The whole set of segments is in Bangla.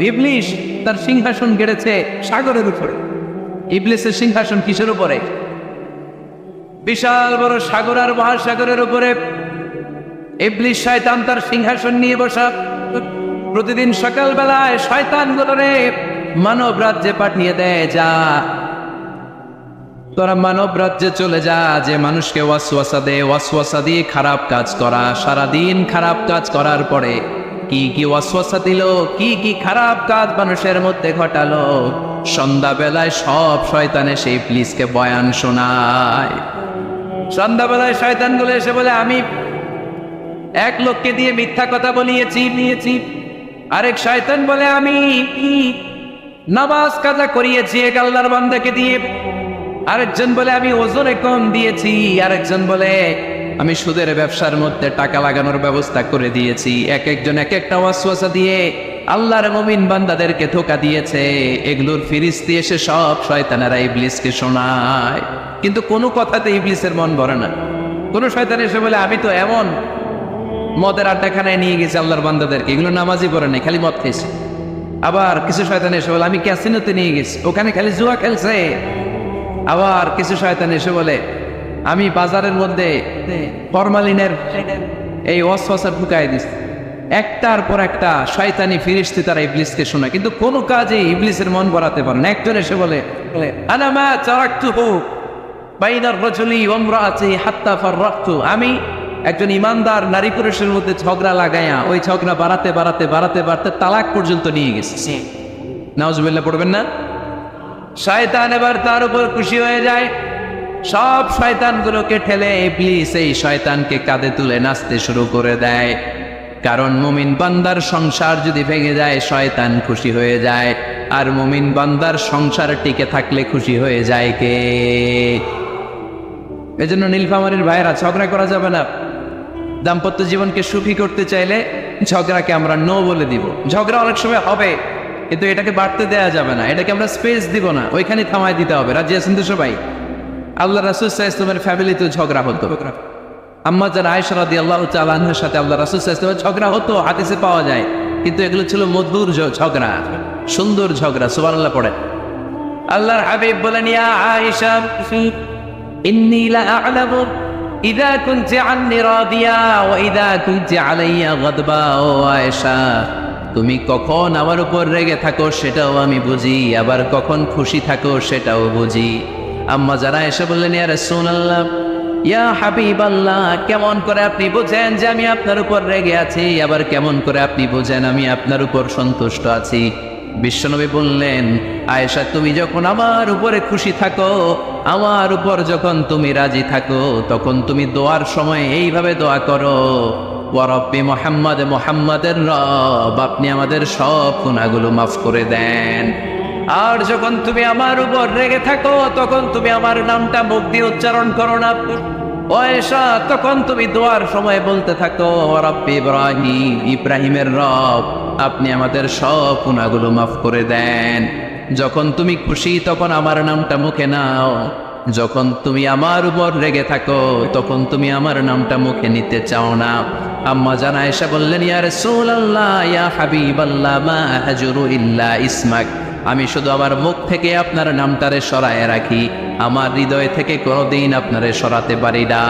ইবলিশ তার সিংহাসন গেড়েছে সাগরের উপরে। ইবলিসের সিংহাসন কিসের উপরে? বিশাল বড় সাগর আর মহাসাগরের উপরে। ইবলিশ শয়তান তার সিংহাসন নিয়ে বসা। প্রতিদিন সকালবেলায় শয়তান গুলোরে মানব রাজ্যে পাঠিয়ে দেয়, যা। তোরা মানব রাজ্যে চলে যা, যে মানুষকে ওয়াসওয়াসা দে। ওয়াসওয়াসা দিয়ে খারাপ কাজ করা, সারাদিন খারাপ কাজ করার পরে কি কি ওয়াসওয়াসা দিল, কি কি খারাপ কাজ মানুষের মধ্যে ঘটালো। সন্ধ্যাবেলায় সব শয়তানে সেই প্লিজকে বয়ান শোনায়। সন্ধ্যাবেলায় শয়তানগুলো এসে বলে, আমি এক লোককে দিয়ে মিথ্যা কথা বলিয়েছি, নিয়েছি। আরেক শয়তান বলে, আমি নামাজ কাজা করিয়েছি, এক আল্লাহর বান্দাকে দিয়ে। আরেকজন বলে, আমি ওজনে কম দিয়েছি। আরেকজন বলে আমি সুদের ব্যবসার মধ্যে টাকা লাগানোর ব্যবস্থা করে দিয়েছি। এক একজন এক একটা ওয়াসওয়াসা দিয়ে আল্লাহর মমিন বান্দাদেরকে ধোকা দিয়েছে। এগুলোর ফিরিস্তি এসে সব শয়তানেরা ইবলিসকে শোনায়। কিন্তু কোনো কথাতে ইবলিসের মন ভরে না। কোনো শয়তান এসে বলে, আমি তো এমন মদের আড্ডাখানায় নিয়ে গেছি আল্লাহর বান্দাদেরকে। এগুলো নামাজই পড়ে নাই, খালি মদ খেয়েছে আবার কিছু শয়তান এসে বলে, আমি ক্যাসিনোতে নিয়ে গেছি। ওখানে খালি জুয়া খেলছে। আবার কিছু শয়তান এসে বলে আমি বাজারের মধ্যে ফরমালিনের এই অসফসা ঢুকাই দিস একটার পর একটা শয়তানি ফিরিস্তি তারা ইবলিসকে শোনা কিন্তু কোনো কাজে ইবলিসের মন ভরাতে পারে না। একজন এসে বলে আনামা চারাক্তুহু বাইনার রজলি ওমরাতি হাত্তা ফাররাক্তু। আমি একজন ইমানদার নারী পুরুষের মধ্যে ঝগড়া লাগাইয়া ওই ঝগড়া বাড়াতে বাড়াতে বাড়াতে বাড়াতে তালাক পর্যন্ত নিয়ে গেছে। নাউজুবিল্লাহ পড়বেন না? শয়তান এবার তার উপর খুশি হয়ে যায়। সব শয়তানগুলোকে ঠেলে ইবলিস এই শয়তানকে কাঁধে তুলে নাচতে শুরু করে দেয়। কারণ মুমিন বান্দার সংসার যদি ভেঙে যায়, শয়তান খুশি হয়ে যায়। আর মুমিন বান্দার সংসার টিকে থাকলে খুশি হয়ে যায় কে? এজন্য নীলফামারীর ভাইয়েরা, ঝগড়া করা যাবে না। দাম্পত্য জীবনকে সুখী করতে চাইলে ঝগড়াকে আমরা নো বলে দিব। ঝগড়া অনেক সময় হবে, কিন্তু এটাকে বাড়তে দেয়া যাবে না। এটাকে আমরা স্পেস দিব না। ওইখানে থামাই দিতে হবে। রাজি আছেন তো সবাই? আল্লাহ রাসুসাহ ইসলামের ফ্যামিলিতেও ঝগড়া হতো। আম্মা যারা আয়সা আল্লাহ আল্লাহর সাথে আল্লাহ রাসুসাহ ইসলামের ঝগড়া হতো হাতিসে পাওয়া যায়। কিন্তু এগুলো ছিল মধুর ঝগড়া সুন্দর ঝগড়া সুবানাল্লাহ পড়ে। আল্লাহর হাবিব বলেন ইয়া আয়েশা ইন্নী লা আ'লামু ইদা কুনতি আন্নি রাদিয়া ওয়া ইদা কুনতি আলাইয়া গাদবা ও আয়েশা তুমি কখন আমার উপর রেগে থাকো সেটাও আমি বুঝি আবার কখন খুশি থাকো সেটাও বুঝি। আম্মা যারা এসে বললেন, ইয়া রাসূলুল্লাহ, ইয়া হাবিব আল্লাহ কেমন করে আপনি বোঝেন যে আমি আপনার উপর রেগে আছি? আবার কেমন করে আপনি বোঝেন আমি আপনার উপর সন্তুষ্ট আছি? বিশ্বনবী বললেন, আয়েশা, তুমি যখন আমার উপরে খুশি থাকো, আমার উপর যখন তুমি রাজি থাকো, তখন তুমি দোয়ার সময় এইভাবে দোয়া করো ওয়ারব্বি মোহাম্মদ, মোহাম্মদের রব, আপনি আমাদের সব গুণাগুলো মাফ করে দেন। আর যখন তুমি আমার উপর রেগে থাকো, তখন তুমি আমার নামটা মুখ দিয়ে উচ্চারণ করো না। ওয়েশা তখন তুমি দোয়ার সময় বলতে থাকো রব্বি ইব্রাহিম, ইব্রাহিমের রব, আপনি আমাদের সব গুণাগুলো মাফ করে দেন। যখন তুমি খুশি, তখন আমার নামটা মুখে নাও। যখন তুমি আমার উপর রেগে থাকো, তখন তুমি আমার নামটা মুখে নিতে চাও না। আম্মা জানা এসে বললেন, ইয়া রাসূলুল্লাহ, ইয়া হাবিবাল্লাহ, মা হাজুরু ইল্লা ইসমাক। আমি শুধু আমার মুখ থেকে আপনার নামটারে সরায় রাখি। আমার হৃদয় থেকে কোনোদিন আপনারে সরাতে পারি না।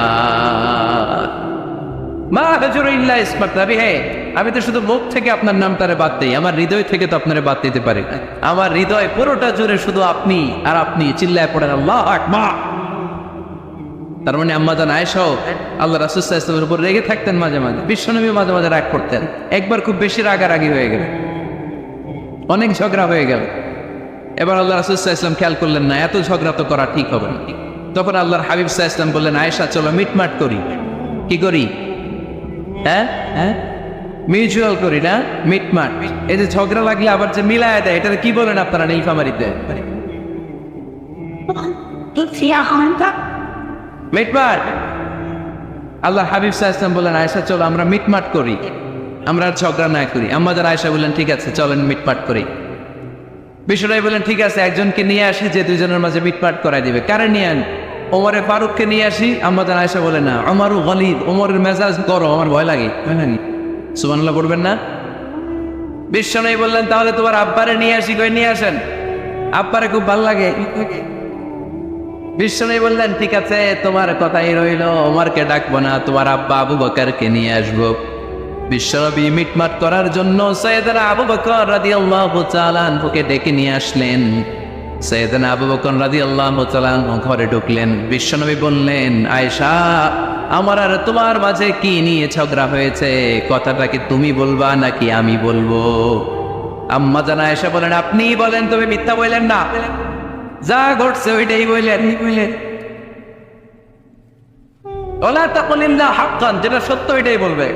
মা হাজুরু ইল্লা ইসমাক নবী, হে, আমি তো শুধু মুখ থেকে আপনার নামটারে বাদ দিই, আমার হৃদয় থেকে তো আপনারে বাদ দিতে পারি আমার হৃদয় পুরোটা জুড়ে শুধু আপনি আর আপনি চিল্লায় পড়েন, আল্লাহ আকবার। তার মানে আম্মা জান আয়েশাও আল্লাহ রাসুল্লাহ ইসলামের উপর রেগে থাকতেন মাঝে মাঝে, বিশ্বনবী মাঝে মাঝে রাগ করতেন। একবার খুব বেশি রাগারাগি হয়ে গেল। অনেক ঝগড়া হয়ে গেল। এবার আল্লাহ রাসুল্লাহ ইসলাম খেয়াল করলেন না এত ঝগড়া তো করা ঠিক হবে না। তখন আল্লাহর হাবিব সাহা ইসলাম বললেন আয়েশা চলো মিটমাট করি। কি করি? হ্যাঁ? হ্যাঁ? মিউচুয়াল করি না মিটমাট। এই যে ঝগড়া লাগলে আবার যে মিলায় দেয় এটা কি বলেন আপনারা নীলফামারিতে? মিটমাট! আল্লাহ হাবিব সাহা ইসলাম বললেন আয়েশা চলো আমরা মিটমাট করি। আমরা ঝগড়া না করি। আমাদের আয়েশা বললেন ঠিক আছে চলেন মিটমাট করি। বিশ্বরাই বললেন, ঠিক আছে, একজনকে নিয়ে আসি, যে দুজনের মাঝে মিটমাট করাই দিবে। কারে নিয়ে আন? ওমরে ফারুককে নিয়ে আসি। আমাদের আয়েশা বলে, না, আমারও গলিদ ওমরের মেজাজ করো আমার ভয় লাগে। ভয় লাগে না? বিশ্বনবী বললেন, তাহলে তোমার আব্বারে নিয়ে আসি, কই নিয়ে আসেন? আব্বারে খুব ভালো লাগে। বিশ্বনবী বললেন, ঠিক আছে, তোমার কথাই রইল, ওমরকে ডাকবো না, তোমার আব্বা আবু বকরকে নিয়ে আসব। বিশ্বনবী মিটমাট করার জন্য সৈয়দনা আবু বকর রাদিয়াল্লাহু তাআলা আনহুকে ডেকে নিয়ে আসলেন। সৈয়দনা আবু বকর রাদিয়াল্লাহু তাআলা আনহু ঘরে ঢুকলেন। বিশ্বনবী বললেন, আয়েশা, আমার আর তোমার মাঝে কি নিয়ে ঝগড়া হয়েছে? কথাটা কি তুমি বলবা নাকি আমি বলব? আম্মা জানা আয়েশা বলেন আপনি বলেন, তবে মিথ্যা বললেন না। যা ঘটছে ওইটাই বললেন বললেন। ওলা তাকুলিল্লাহ হাক্কান যেটা সত্য এটাই বলবে।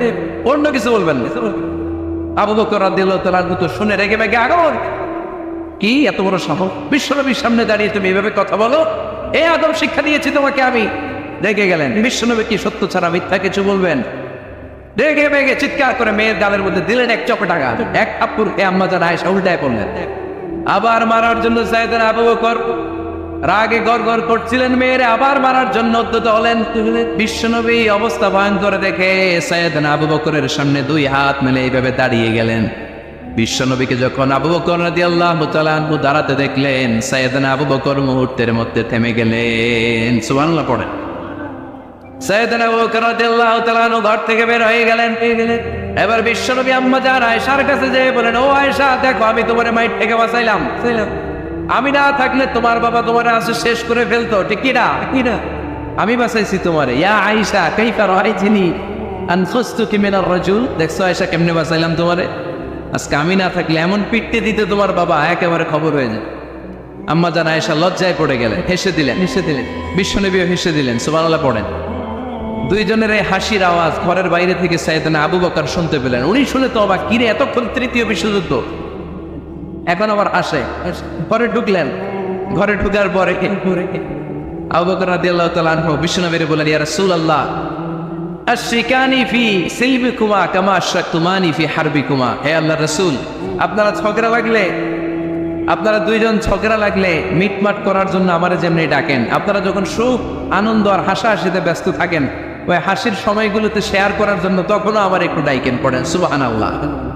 অন্য কিছু বলবেন না। আবু বকর রাদিয়াল্লাহু তো শুনে রেগে মেগে আগর কি এত বড় সাহস? বিশ্বনবীর সামনে দাঁড়িয়ে তুমি এভাবে কথা বলো? এই আদম শিক্ষা দিয়েছি তোমাকে আমি। রেগে গেলেন। বিশ্বনবী কি সত্য ছাড়া মিথ্যা কিছু বলবেন? রেগে মেগে চিৎকার করে মেয়ের গালের মধ্যে দিলেন এক চপটাকা এক থাপ্পুর এ আম্মা যারা আয়সা উল্টায় পড়লেন। আবার মারার জন্য সাইদান আবু বকর রাগে গড় গড় করছিলেন মেয়েরে, আবার মারার জন্য উদ্যত হলেন। বিশ্বনবী অবস্থা ভয়ঙ্কর দেখে সৈয়দনা আবু বকরের সামনে দুই হাত মেলে এইভাবে দাঁড়িয়ে গেলেন। বিশ্বনবীকে যখন আবু বকর রাদিয়াল্লাহু তাআলা আনহু দাঁড়াতে দেখলেন, সৈয়দনা আবু বকর মুহূর্তের মধ্যে থেমে গেলেন। সুবহানাল্লাহ পড়েন। সৈয়দনা আবু বকর রাদিয়াল্লাহু তাআলা আনহু ঘর থেকে বের হয়ে গেলেন। এবার বিশ্বনবী আম্মা জান আয়েশার কাছে যেয়ে বলেন, ও আয়েশা, দেখো আমি তোমার মাইট থেকে বাঁচাইলাম। আমি না থাকলে তোমার বাবা তোমার আসে শেষ করে ফেলতো ঠিক না? আমি বাঁচাইছি তোমারে। ইয়া আয়েশা কাইফা রাআইতিনি আনফাসতুকি মিনার রাজুল? দেখছ আয়েশা কেমনে বাঁচাইলাম তোমারে? আজকে আমি না থাকলে এমন পিটতে দিতে তোমার বাবা একেবারে খবর হয়ে যায়। আম্মা জান আয়েশা লজ্জায় পড়ে গেলেন হেসে দিলেন। হেসে দিলেন। বিশ্বনবীও হেসে দিলেন সুবহানাল্লাহ পড়েন। দুইজনের এই হাসির আওয়াজ ঘরের বাইরে থেকে সাইদানা আবু বকর শুনতে পেলেন। উনি শুনে তো অবাক কিরে এতক্ষণ তৃতীয় বিশ্বযুদ্ধ? এখন আবার আসে। ঘরে ঢুকলেন। ঘরে ঢুকার পরে ফি হে আপনারা লাগলে, আপনারা দুইজন লাগলে করার জন্য আমারে যেমনি ডাকেন। আপনারা যখন সুখ, আনন্দ আর হাসাহাসিতে ব্যস্ত থাকেন, ওই হাসির সময়গুলোতে শেয়ার করার জন্য তখনও আমার একটু ডাইকেন পড়েন। সুবহানাল্লাহ। ও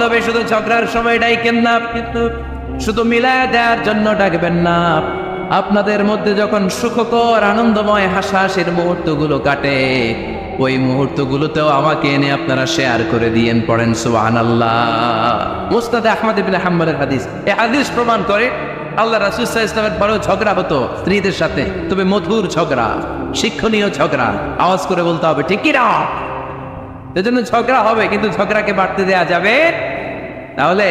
নবী শুধু ঝগড়ার সময় ডাইকেন না শুধু মিলায় দেওয়ার জন্য ডাকবেন না। আপনাদের মধ্যে যখন সুখকর, আনন্দময়, হাসাহাসির মুহূর্তগুলো কাটে, ওই মুহূর্তগুলোতেও আমাকে এনে আপনারা শেয়ার করে দিয়েন, পড়েন সুবাহান আল্লাহ মুস্তাদে আহমদ ইবিন হাদিস। এই হাদিস প্রমাণ করে আল্লাহ রাসুসাহ ইসলামের বড় ঝগড়া হতো স্ত্রীদের সাথে। তবে মধুর ঝগড়া, শিক্ষণীয় ঝগড়া। আওয়াজ করে বলতে হবে, ঠিক কি না? এজন্য ঝগড়া হবে, কিন্তু ঝগড়াকে বাড়তে দেয়া যাবে। তাহলে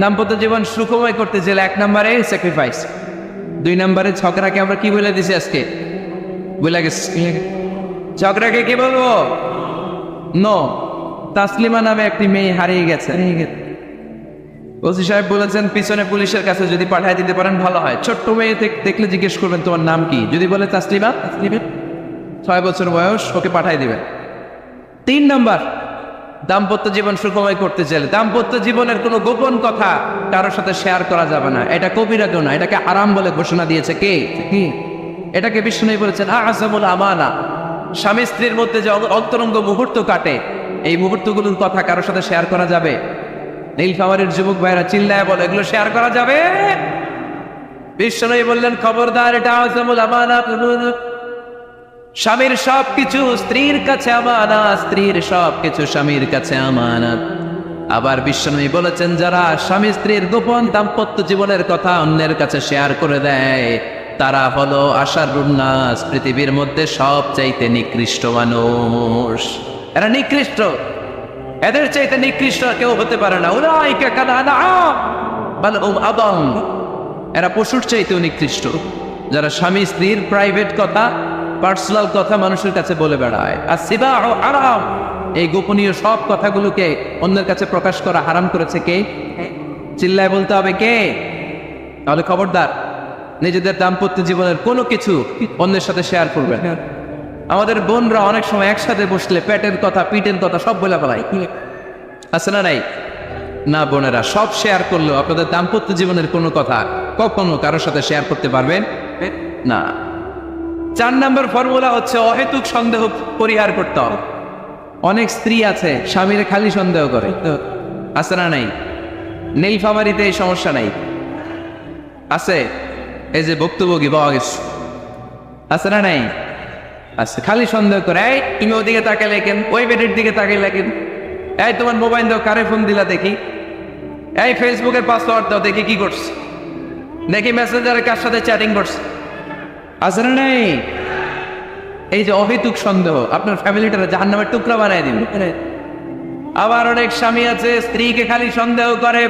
দাম্পত্য জীবন সুখময় করতে চাইলে এক নম্বরে স্যাক্রিফাইস দুই নম্বরে ঝগড়াকে আমরা কি বলে দিছি আজকে? বলে গেছি, ঝগড়াকে কি বলব? নো তাসলিমা নামে একটি মেয়ে হারিয়ে গেছে। হারিয়ে গেছে ওসি সাহেব বলেছেন, পিছনে পুলিশের কাছে যদি পাঠায় দিতে পারেন, ভালো হয়। ছোট্ট মেয়ে দেখলে জিজ্ঞেস করবেন, তোমার নাম কি? যদি বলে তাসলিমা তাসলিমা, ছয় বছর বয়স, ওকে পাঠায় দিবেন। তিন নম্বর, দাম্পত্য জীবন সুখময় করতে চাইলে। দাম্পত্য জীবনের কোনো গোপন কথা কারোর সাথে শেয়ার করা যাবে না। এটা কবিরা কেউ না, এটাকে আরাম বলে ঘোষণা দিয়েছে কে? কি? এটাকে বিষ্ণু বলেছেন আসামুল আমানা। স্বামী স্ত্রীর মধ্যে যে অন্তরঙ্গ মুহূর্ত কাটে, এই মুহূর্তগুলোর কথা কারোর সাথে শেয়ার করা যাবে? নীলফামারের যুবক ভাইরা চিল্লায় বলে, এগুলো শেয়ার করা যাবে? বিষ্ণু বললেন, খবরদার, এটা আসামুল আমানা। স্বামীর সব কিছু স্ত্রীর কাছে আমানত, স্ত্রীর সব কিছু স্বামীর কাছে আমানত। আবার বিশ্বনবী বলেছেন, যারা স্বামী স্ত্রীর গোপন দাম্পত্য জীবনের কথা অন্যের কাছে শেয়ার করে দেয়, তারা হলো আশার উন্নাস, পৃথিবীর মধ্যে সব চাইতে নিকৃষ্ট মানুষ। এরা নিকৃষ্ট। এদের চাইতে নিকৃষ্ট কেউ হতে পারে না। উলাইকা এরা পশুর চাইতেও নিকৃষ্ট। যারা স্বামী স্ত্রীর প্রাইভেট কথা পার্সোনাল কথা মানুষের কাছে বলে বেড়ায়। আর সিবা আরাম এই গোপনীয় সব কথাগুলোকে অন্যের কাছে প্রকাশ করা হারাম করেছে কে? চিল্লায় বলতে হবে কে? তাহলে খবরদার, নিজেদের দাম্পত্য জীবনের কোনো কিছু অন্যের সাথে শেয়ার করবেন আমাদের বোনরা অনেক সময় একসাথে বসলে পেটের কথা পিটের কথা সব বলে ফেলায়। আছে না নাই? না বোনেরা, সব শেয়ার করলেও আপনাদের দাম্পত্য জীবনের কোনো কথা কখনো কারোর সাথে শেয়ার করতে পারবেন? না। চার নম্বর ফর্মুলা হচ্ছে অহেতুক সন্দেহ পরিহার করতে হবে। অনেক স্ত্রী আছে, স্বামীরে খালি সন্দেহ করে। আছে না নাই? নীলফামারিতে এই সমস্যা নাই। আছে? এই যে ভুক্তভোগী পাওয়া গেছে। আছে না নাই? আছে, খালি সন্দেহ করে। এই, তুমি ওদিকে তাকালে কেন? ওই বেডের দিকে তাকাইলে কেন? এই, তোমার মোবাইল দাও, কারে ফোন দিলা দেখি? এই ফেসবুকের পাসওয়ার্ড দাও, দেখি কি করছে। দেখি মেসেঞ্জারে কার সাথে চ্যাটিং করছে। আছে না নাই। এই যে অহেতুক সন্দেহ, আপনার ফ্যামিলিটারে জাহান নামের টুকরা বানায় দিন আবার অনেক স্বামী আছে, স্ত্রীকে খালি সন্দেহ করে,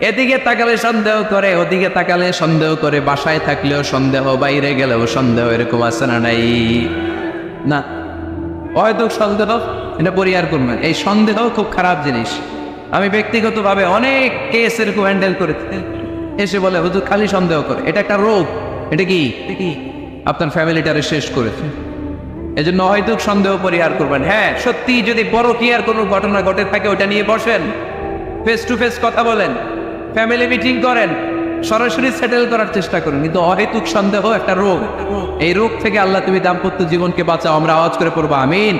এদিকে তাকালে সন্দেহ করে, ওদিকে তাকালে সন্দেহ করে, বাসায় থাকলেও সন্দেহ, বাইরে গেলেও সন্দেহ, এরকম আছে না নাই? না। অহেতুক সন্দেহ, এটা পরিহার করবেন। এই সন্দেহ খুব খারাপ জিনিস। আমি ব্যক্তিগতভাবে অনেক কেস এরকম হ্যান্ডেল করেছি। এসে বলে, হুজুর, খালি সন্দেহ করে। এটা একটা রোগ। এটা কি? আপনার ফ্যামিলিটারে শেষ করেছে। এজন্য হয়তো সন্দেহ পরিহার করবেন। হ্যাঁ সত্যি যদি বড় কি আর কোনো ঘটনা ঘটে থাকে ওটা নিয়ে বসেন। ফেস টু ফেস কথা বলেন। ফ্যামিলি মিটিং করেন। সরাসরি সেটেল করার চেষ্টা করুন। কিন্তু অহেতুক সন্দেহ একটা রোগ। এই রোগ থেকে আল্লাহ তুমি দাম্পত্য জীবনকে বাঁচাও। আমরা আওয়াজ করে পড়ব, আমিন।